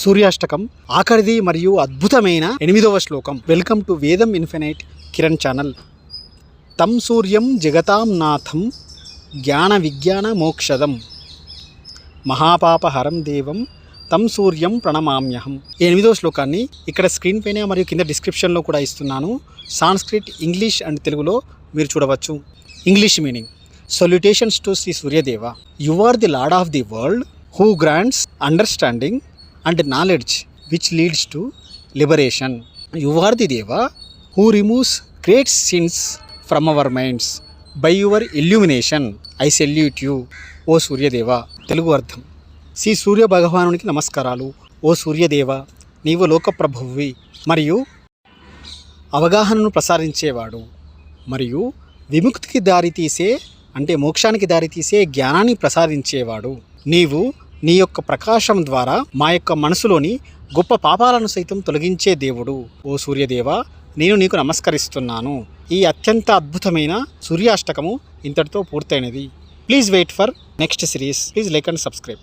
సూర్యాష్టకం ఆఖరిది మరియు అద్భుతమైన ఎనిమిదవ శ్లోకం. Welcome to Vedam infinite Kiran channel తం సూర్యం జగతాం నాథం జ్ఞాన విజ్ఞాన మోక్షదం. మహాపాపహరం దేవం తం సూర్యం ప్రణమామ్యహం. ఈ ఎనిమిదవ శ్లోకాన్ని ఇక్కడ స్క్రీన్ పైన మరియు కింద డిస్క్రిప్షన్లో కూడా ఇస్తున్నాను. సాంస్క్రిట్ ఇంగ్లీష్ అండ్ తెలుగులో మీరు చూడవచ్చు. English meaning salutations to Shri Suryadeva you are the lord of the world who grants understanding and knowledge which leads to liberation you are the deva who removes great sins from our minds by your illumination I salute you O Suryadeva Telugu అర్థం శ్రీ సూర్య భగవానునికి నమస్కారాలు. ఓ సూర్యదేవ నీవు లోకప్రభువి మరియు అవగాహనను ప్రసారించేవాడు మరియు విముక్తికి దారితీసే అంటే మోక్షానికి దారితీసే జ్ఞానాన్ని ప్రసాదించేవాడు. నీవు నీ యొక్క ప్రకాశం ద్వారా మా యొక్క మనసులోని గొప్ప పాపాలను సైతం తొలగించే దేవుడు. ఓ సూర్యదేవ నేను నీకు నమస్కరిస్తున్నాను. ఈ అత్యంత అద్భుతమైన సూర్యాష్టకము ఇంతటితో పూర్తయినది. Please wait for next series please like and subscribe